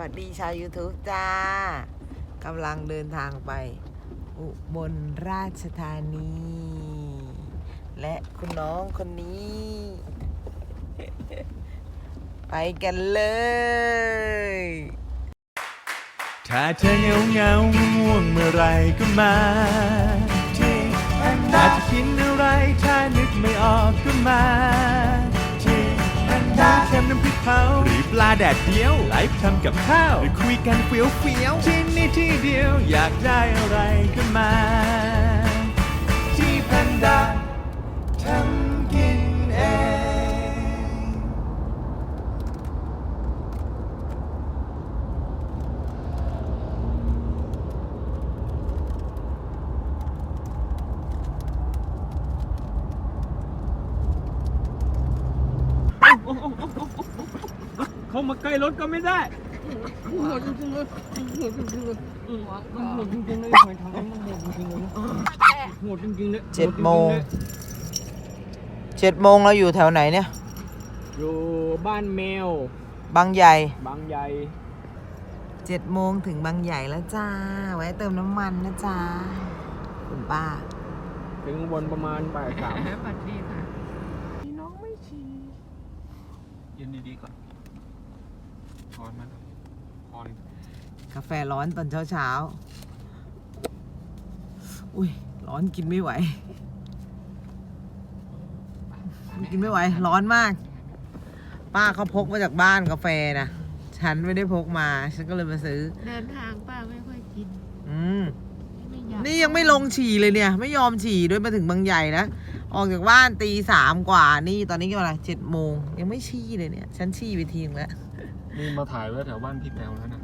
วัสดีชาว YouTube จ้ากำลังเดินทางไป อุบลราชธานี และคุณน้องคนนี้ ไปกันเลย ถ้าเธอเงาเงาง่วงเมื่อไรก็มาที่แอนดาจะกินอะไรถ้านึกไม่ออกก็มา เค็มน้ำพริกเผาหรือปลาแดดเดียวไลฟ์ทำกับข้าวหรือคุยกันเฟี้ยวเฟี้ยวที่นี่ที่เดียวอยากได้อะไรก็มา ที่แพนด้าทำกินเอง เข้ามาใกล้รถก็ไม่ได้หมดจริงๆเลยหมดจริงๆเลยมันหมดจริงๆเลยหอยทางนี้มันหมดจริงๆเลยหมดจริงๆเลยเจ็ดโมงเจ็ดโมงเราอยู่แถวไหนเนี่ย อยู่บ้านแมว บางใหญ่ บางใหญ่เจ็ดโมงถึงบางใหญ่แล้วจ้า ไว้เติมน้ำมันนะจ้าคุณป้า ถึงบนประมาณบ่ายสามสวัสดีค่ะพี่น้องไม่ชียืนดีๆก่อน พอนมันพอนกาแฟร้อนตอนเช้าเช้าๆอุ้ย ร้อนกินไม่ไหว กินไม่ไหว ร้อนมาก ป้าเขาพกมาจากบ้านกาแฟนะ ฉันไม่ได้พกมา ฉันก็เลยมาซื้อ เดินทางป้าไม่ค่อยกิน อืม ไม่อยากนี่ยังไม่ลงฉี่เลยเนี่ย ไม่ยอมฉี่ด้วยมาถึงบางใหญ่นะ ออกจากบ้านตีสามกว่านี่ตอนนี้กี่โมงละเจ็ดโมงยังไม่ฉี่เลยเนี่ย ฉันฉี่ไปทีนึงแล้ว นี่มาถ่ายไว้แถวบ้านพี่แปวแล้วนะ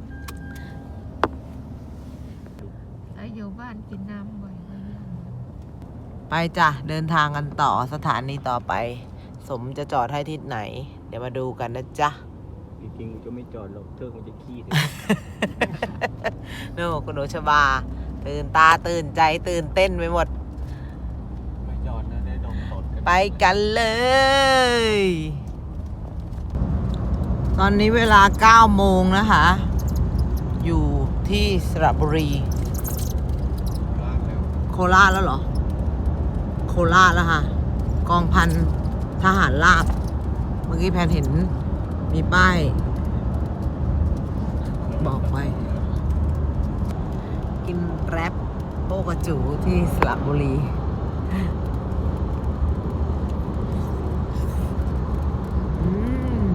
แล้วอยู่บ้านกินน้ำบ่อยก็ยังไปจ้ะ เดินทางกันต่อสถานีต่อไป สมจะจอดให้ทิศไหน เดี๋ยวมาดูกันนะจ๊ะ จริงๆจะไม่จอดหรอกเทือกมันจะขี้เลย โน่คุณโอชบา ตื่นตาตื่นใจตื่นเต้นไปหมด ไม่จอดนะได้ดมตดกันไปกันเลย ตอนนี้เวลา 9 โมงนะคะ อยู่ที่สระบุรี โคราชแล้วเหรอ โคราชแล้วค่ะ กองพันทหารราบ เมื่อกี้แพนเห็นมีป้าย บอกไว้ กินแรปโปกระจูที่สระบุรี อืม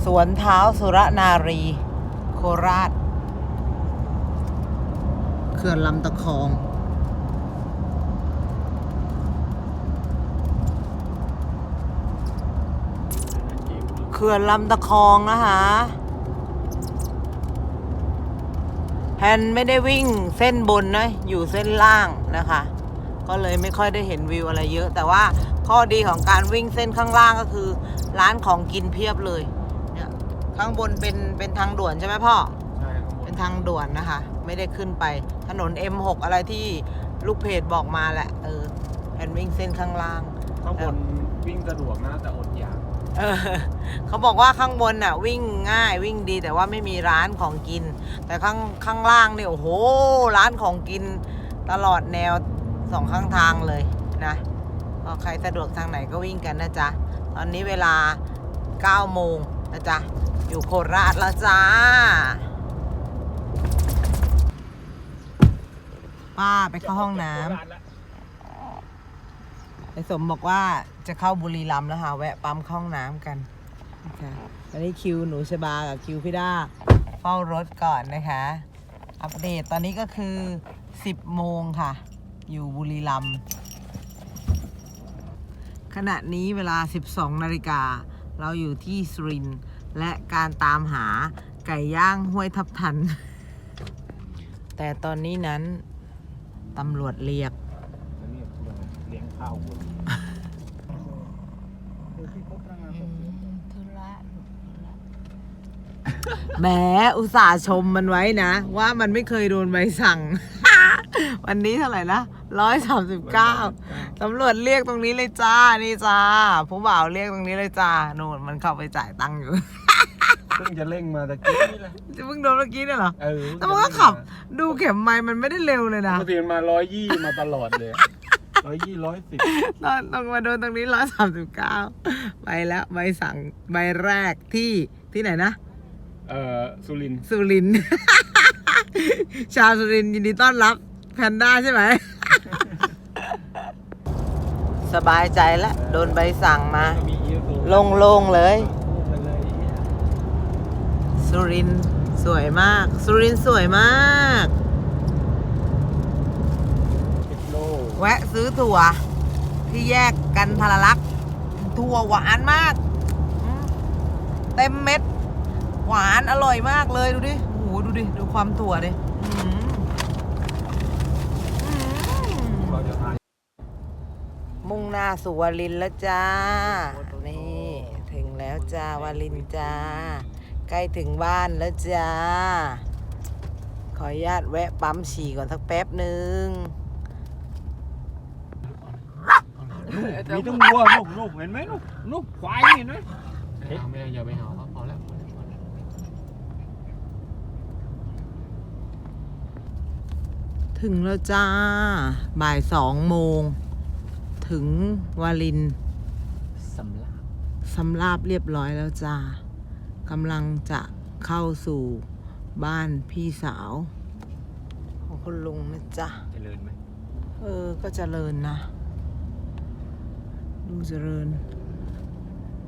ส วนเท้าสุรนารี โคราชเขื่อนลำตะคองเขื่อนลำตะคองนะคะแพนไม่ได้วิ่งเส้นบนนะ อยู่เส้นล่างนะคะ ก็เลยไม่ค่อยได้เห็นวิวอะไรเยอะ แต่ว่าข้อดีของการวิ่งเส้นข้างล่างก็คือ ร้านของกินเพียบเลยเนี่ย ข้างบนเป็นเป็นทางด่วนใช่ไหมพ่อ ใช่ครับผมเป็นทางด่วนนะคะ ไม่ได้ขึ้นไปถนน M6 อะไรที่ลูกเพจบอกมาแหละ เออแอนวิ่งเส้นข้างล่าง ข้างบนวิ่งสะดวกนะแต่อดอยากเออเขาบอกว่าข้างบนน่ะวิ่งง่ายวิ่งดีแต่ว่าไม่มีร้านของกิน แต่ข้างข้างล่างเนี่ยโอ้โหร้านของกินตลอดแนวสองข้างทางเลยนะก็ใครสะดวกทางไหนก็วิ่งกันนะจ๊ะ ตอนนี้เวลา9โมงนะจ๊ะ อยู่โคราชแล้วจ้า ป้าไปเข้าห้องน้ำไอสมบอกว่าจะเข้าบุรีรัมย์แล้วค่ะแวะปั๊มเข้าห้องน้ำกันนะคะอันนี้คิวหนูชบากับคิวพี่ด้าเฝ้ารถก่อนนะคะ อัปเดตตอนนี้ก็คือ 10 โมงค่ะ อยู่บุรีรัมย์ขณะนี้เวลา 12 นาฬิกา เราอยู่ที่สุรินทร์ และการตามหาไก่ย่างห้วยทับทัน แต่ตอนนี้นั้นตำรวจเรียกแล้วเนี่ยเลี้ยงข้าวคนธุระลูกธุระแหมอุตส่าห์ชมมันไว้นะ ว่ามันไม่เคยโดนใบสั่ง วันนี้เท่าไหร่นะร้อยสามสิบเก้าตำรวจเรียกตรงนี้เลยจ้า นี่จ้า ผู้บ่าวเรียกตรงนี้เลยจ้านู่นมันเข้าไปจ่ายตังค์อยู่เพิ่งจะเร่งมาตะกี้นี่แหละจะเพิ่งโดนเมื่อกี้เนี่ยเหรอ เออแต่มันก็ขับ ดูเข็มไม้มันไม่ได้เร็วเลยนะปกติมันมาร้อยยี่มาตลอดเลยร้อยยี่ร้อยสิบตอนตรงมาโดนตรงนี้ร้อยสามสิบเก้าใบแล้วใบสั่งใบแรกที่ที่ไหนนะ เอ่อสุรินทร์สุรินทร์ ชาวสุรินทร์ยินดีต้อนรับแพนด้าใช่ไหม สบายใจแล้วโดนใบสั่งมา มีเอียโฟโล่งๆเลยพูดไปเลย สุรินทร์สวยมาก สุรินทร์สวยมากสิบโลแวะซื้อถั่วที่แยกกันทรลักษณ์ถั่วหวานมากอืมเต็มเม็ด หวานอร่อยมากเลยดูดิโอ้โหดูดิ ดูความถั่วดิอื้อหืออื้อหือเราจะทานมุ่งหน้าสู่วารินแล้วจ้า นี่ ถึงแล้วจ้าวารินจ้า ใกล้ถึงบ้านแล้วจ้า ขออนุญาตแวะปั๊มฉี่ก่อนสักแป๊บหนึ่งมีต้องวัวลูกลูกเห็นไหมลูกลูกควายเห็นไหมเฮ้ยไม่อย่าไปหาเขาพอแล้วถึงแล้วจ้า บ่ายสองโมง ถึงวารินสำลักสำราบเรียบร้อยแล้วจ้า กำลังจะเข้าสู่บ้านพี่สาว ของคุณลุงนะจ๊ะ เจริญไหมเออ ก็เจริญนะ ดูเจริญ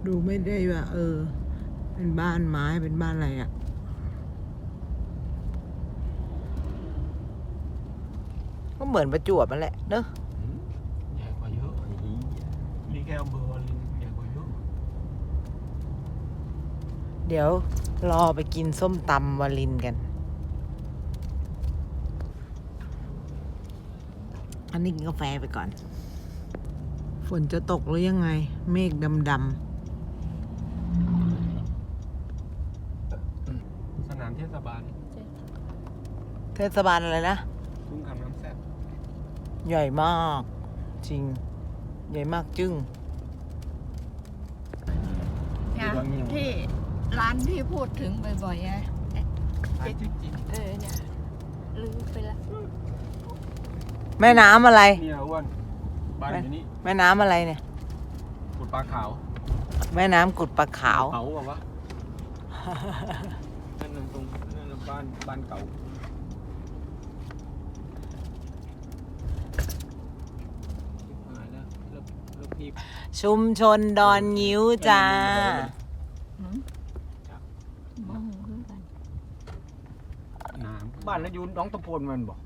ดูไม่ได้ว่า เออ เป็นบ้านไม้เป็นบ้านอะไรอะ่ะก็เหมือนประจวบนั่นแหละเนอะ ใหญ่กว่าเยอะนี่แค่อำเภอวารินใหญ่กว่าเยอะ เดี๋ยวรอไปกินส้มตำวาลินกัน อันนี้กินกาแฟไปก่อน ฝนจะตกหรือยังไง เมฆดำสนามเทศบาลๆเทศบาลอะไรนะ ทุ่งคำน้ำแซ่บใหญ่มาก จริง ใหญ่มากจึ้ง เนี่ยที่ ร้านที่พูดถึงบ่อยๆอะไอ้จิ๊กจิ๊กเออเนี่ยลืมไปละแม่น้ำอะไรเนี่ยอ้วนบ้านอยู่นี่แม่น้ำอะไรเนี่ย ขุดปลาขาวแม่น้ำกุดปลาขาว เผาแบบวะนั่นน่ะตรงนั่นน่ะบ้านบ้านเก่าหายแล้วแล้วแล้วพี่ชุมชนดอนยิ้วจ้า หืมโมโหคือกัน น้ำ บ้านแล้วอยูน้องตะโพนมันบอก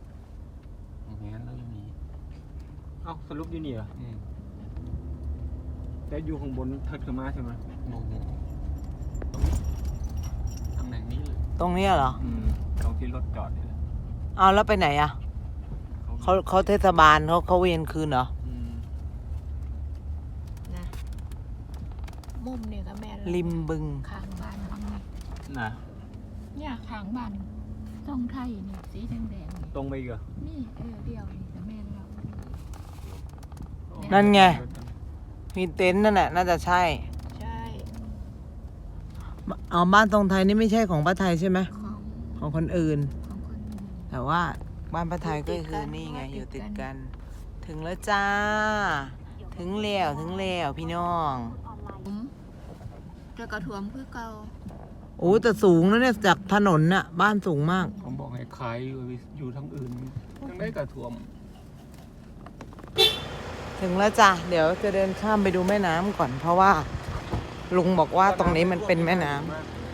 อย่างนั้นแล้วยังมีเอ้าสรุปอยู่นี่เหรอแต่อยู่ข้างบนทัดขึ้นมาใช่ไหมมองตำแหน่งนี้เลยตรงเนี้ยเหรออืมตรงที่รถจอดนี่แหละเอาแล้วไปไหนอะเขาเขาเทศบาลเขาเขาเวียนคืนเหรออืมนะมุมเนี่ยก็แม่นริมบึงข้างบ้านนี่น่ะเนี่ยข้างบ้าน ต้องไทยนี่สีแดงๆนี่ตรงไปอีกเหรอนี่เออเดียวนี่ก็แม่นเรานั่นไง มีเต็นท์นั่นแหละน่าจะใช่ ใช่เอาบ้านตรงไทยนี่ไม่ใช่ของป้าไทยใช่ไหมของของคนอื่น ของคนอื่นแต่ว่าบ้านป้าไทยก็ติดกัคือนนี่ไงติดอยู่ติดกักันนถึงแล้วจ้า ถึงแล้วถึงแล้วพี่น้อง ผมจะกระถ่วมคือเก่า โอ้แต่สูงนะเนี่ยจากถนนน่ะ บ้านสูงมาก ผมบอกให้ขายอยู่ทั้งอื่นทั้งได้กระท่วม ถึงแล้วจ้ะ เดี๋ยวจะเดินข้ามไปดูแม่น้ำก่อนเพราะว่า ลุงบอกว่าตรงนี้มันเป็นแม่น้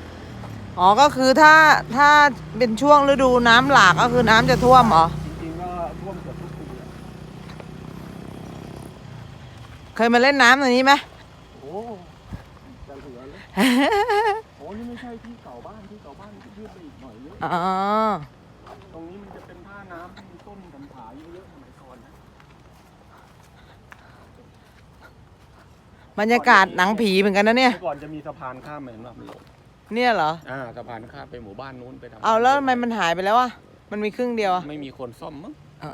ำอ๋อก็คือถ้าถ้าเป็นช่วงฤดูน้ำหลากก็คือน้ำจะท่วมเหรอ จริงๆก็ท่วมเกือบทุกปีอะเคยมาเล่นน้ำตรงนี้ไหมโอ้จะเหลือเลยโอ้นี่ไม่ใช่ที่เก่าบ้านที่เก่าบ้านยืดไปอีกหน่อยเยอะ อ๋อ ตรงนี้มันจะเป็นท่าน้ำที่มีต้นกัญชาเยอะๆสมัยก่อนนะบรรยากาศหนังผีเหมือนกันนะเนี่ย เมื่อก่อนจะมีสะพานข้ามเหมือนแบบหลงเนี่ยเหรอ อ่าสะพานข้ามไปหมู่บ้านนู้นไปทำเอาแล้วทำไมมันหายไปแล้วอะมันมีครึ่งเดียวอะไม่มีคนซ่อมมั้งอ๋อ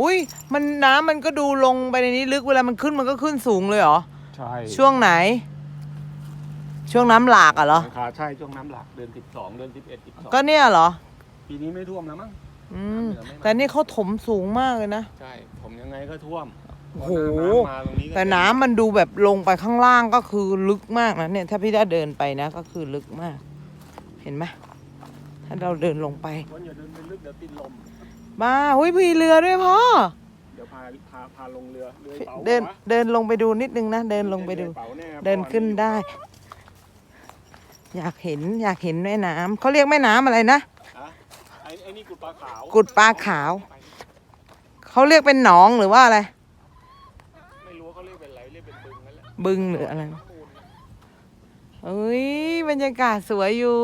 อุ้ยมันน้ำมันก็ดูลงไปในนี้ลึกเวลามันขึ้นมันก็ขึ้นสูงเลยเหรอ ใช่ ช่วงไหน ช่วงน้ำหลากอะเหรอราคาใช่ช่วงน้ำหลักเดือนสิบสองเดือนสิบเอ็ดสิบสองก็เนี่ยเหรอ ปีนี้ไม่ท่วมแล้วมั้งอืมน้ำเหนือไม่มาแต่นี่เขาถมสูงมากเลยนะ ใช่ผมยังไงก็ท่วมโอ้โหน้ำมาตรงนี้ก็แต่น้ำมันดูแบบลงไปข้างล่างก็คือลึกมากนะเนี่ย ถ้าพี่ได้เดินไปนะ ก็คือลึกมาก เห็นไหมถ้าเราเดินลงไปวันอย่าเดินไปลึกเดี๋ยวติดลม บ้าหุ้ยมีเรือด้วยพ่อ เดี๋ยวพาพาพาลงเรือเรือเป๋าเดินวะเดินลงไปดูนิดนึงนะ เดินลงไปดู รือเป๋าแเดินขึ้นได้ อยากเห็นอยากเห็นแม่น้ำเขาเรียกแม่น้ำอะไรนะ ฮะไอ้ไอ้นี่กุดปลาขาวกุดปลาขาว เขาเรียกเป็นหนองหรือว่าอะไร ไม่รู้ว่าเขาเรียกเป็นอะไรเรียกเป็นบึงนั่นแหละบึงหรืออะไรน้ำมูลเอ้ยบรรยากาศสวยอยู่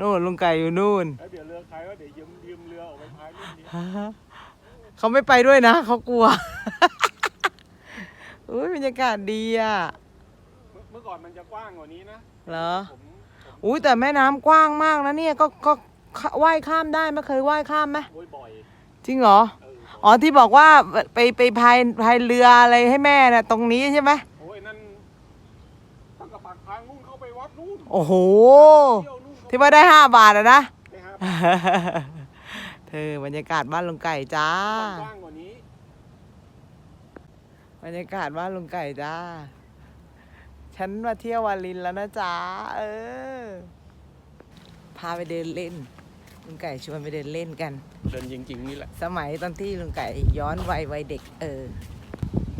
นู่นลุงไก่อยู่นู่นแล้วเดี๋ยวเรือใครว่าเดี๋ยวยืมยืมเรือออกไปพายเล่นดีเขาไม่ไปด้วยนะเขากลัว อุ้ยบรรยากาศดีอะ เมื่อเมื่อก่อนมันจะกว้างกว่านี้นะเหรอ ผมผม อุ้ยแต่แม่น้ำกว้างมากนะเนี่ยก็ก็ก็ว่ายข้ามได้ไหมเคยว่ายข้ามไหมโวยบ่อยจริงเหรอเอออ๋อที่บอกว่าไปไปพายพายเรืออะไรให้แม่น่ะตรงนี้ใช่ไหมโอ้ยนั่นตั้งกระปักทางนู่นเข้าไปวัดนู่นโอ้โห เที่ยวนู่นที่ว่าได้ห้าบาทอะนะ ไปหาเธอบรรยากาศบ้านลุงไก่จ้า กว้างกว่านี้ บรรยากาศบ้านลุงไก่จ้า ฉันมาเที่ยววาลินแล้วนะจ๊ะ เออ พาไปเดินเล่น ลุงไก่ชวนไปเดินเล่นกัน เดินจริงๆนี่แหละ สมัยตอนที่ลุงไก่ย้อนวัยวัยเด็ก เออ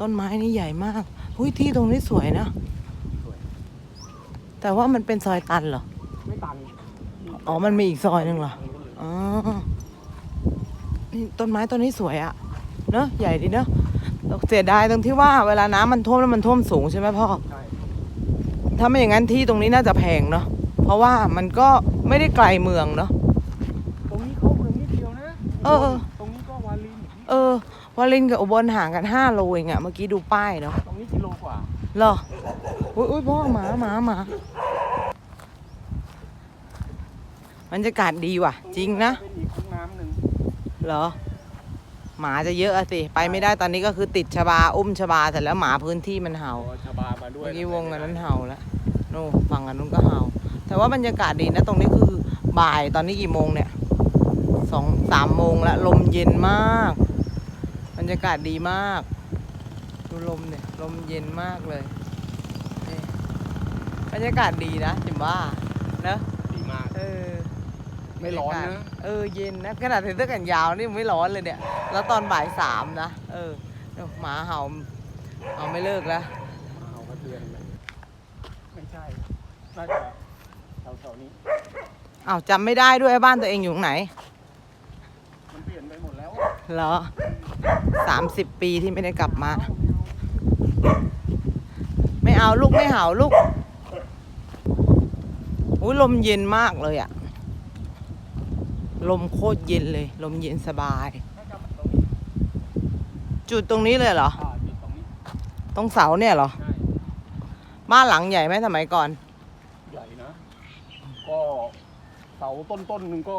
ต้นไม้นี่ใหญ่มากหุ้ยที่ตรงนี้สวยนะ สวย แต่ว่ามันเป็นซอยตันเหรอ ไม่ตันอ๋อ มันมีอีกซอยหนึ่งเหรอ อ๋อ นี่ต้นไม้ต้นนี้สวยอะเนอะใหญ่ดีเนอะเสียดายตรงที่ว่าเวลาน้ำมันท่วมแล้วมันท่วมสูงใช่ไหมพ่อ ใช่ ถ้าไม่อย่างนั้นที่ตรงนี้น่าจะแพงเนาะเพราะว่ามันก็ไม่ได้ไกลเมืองเนาะตรงนี้เขาเมืองนิดเดียวนะเออเออ ตรงนี้ก็วาลินเออวาลินกับอุบลห่างกันห้าโลเองอะเมื่อกี้ดูป้ายเนาะตรงนี้กิโลกว่าเหรออุ้ยอุ้ยพ่อหมาหมาหมาบรรยากาศดีว่ะ จริงนะเป็นอีกคุ้งน้ำหนึ่งเหรอ หมาจะเยอะอะสิ ไปไม่ได้ตอนนี้ก็คือติดชบา อุ้มชบาเสร็จแล้วหมาพื้นที่มันเห่าเอาชาบามาด้วยเมื่อกี้วงอันนั้นเห่าแล้ว โน่ฝั่งอันนู้นก็เห่า แต่ว่าบรรยากาศดีนะตรงนี้คือบ่ายตอนนี้กี่โมงเนี่ยสองสามโมงแล้วลมเย็นมาก บรรยากาศดีมาก ดูลมเนี่ย ลมเย็นมากเลยนี่บรรยากาศดีนะจิมว่าเนอะดีมากเออไม่ร้อนนะบยากาศเออเย็นนะขนาดใส่เสื้อแขนยาวนี่ไม่ร้อนเลยเนี่ย แล้วตอนบ่ายสามนะเออเดี๋ยวหมาเห่าเอาไม่เลิกแล้ว เอากระเทือนเลยไม่ใช่ น่าจะแถวๆนี้ อ้าวจำไม่ได้ด้วยบ้านตัวเองอยู่ตรงไหน มันเปลี่ยนไปหมดแล้วเหรอสามสิบปีที่ไม่ได้กลับมา ไม่เอาลูกไม่เห่าลูก อุ้ยลมเย็นมากเลยอะลมโคตรเย็นเลย ลมเย็นสบาย น่าจะตรงนี้จุดตรงนี้เลยเหรอ อ่าจุดตรงนี้ตรงเสาเนี่ยเหรอ ใช่บ้านหลังใหญ่ไหมสมัยก่อนใหญ่นะ ก็เสาต้นต้นๆหนึ่งก็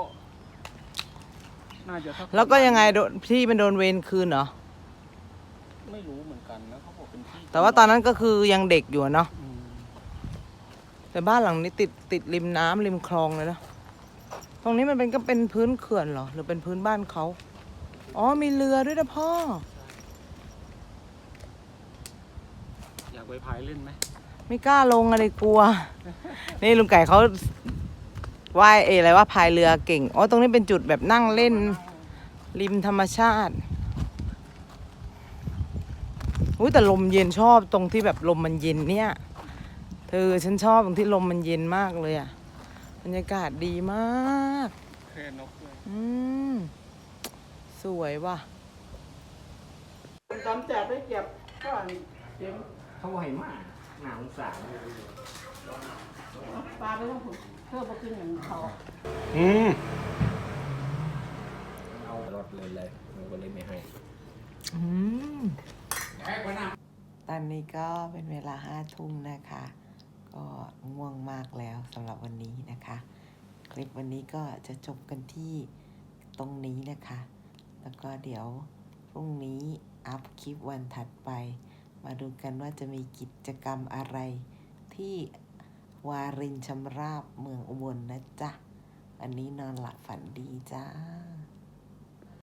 น่าจะสักแล้วก็ยังไงโดนที่เป็นโดนเวรคืนเหรอ ไม่รู้เหมือนกันนะเขาบอกเป็นที่แต่ว่าตอนนั้นก็คือยังเด็กอยู่อะเนาะ อืมแต่บ้านหลังนี้ติดติดริมน้ำริมคลองเลยนะ ตรงนี้มันเป็นก็เป็นพื้นเขื่อนเหรอ หรือเป็นพื้นบ้านเขา อ๋อมีเรือด้วยนะพ่อ อยากไปพายเล่นไหม ไม่กล้าลงอะไรกลัว นี่ลุงไก่เขาว่ายเออะไรว่าพายเรือเก่งอ๋อตรงนี้เป็นจุดแบบนั่งเล่น ริมธรรมชาติอุ้ยแต่ลมเย็นชอบตรงที่แบบลมมันเย็นเนี่ย เธอฉันชอบตรงที่ลมมันเย็นมากเลยอะบรรยากาศดีมากแค่นกด้วยอืมสวยว่ะตอนแจกไปเก็บก็เจ๊งเขาไหวมาก หนาสงสารปลาไม่ต้องผูกเพื่อมากินอย่างเขาอืมเอารถเลยเลยมันก็เลยไม่ให้อืมตอนนี้ก็เป็นเวลาห้าทุ่มนะคะ ก็ง่วงมากแล้วสำหรับวันนี้นะคะ คลิปวันนี้ก็จะจบกันที่ตรงนี้นะคะ แล้วก็เดี๋ยวพรุ่งนี้อัพคลิปวันถัดไป มาดูกันว่าจะมีกิจกรรมอะไร ที่วารินชำราบเมืองอุบลนะจ๊ะ วันนี้นอนหลับฝันดีจ้า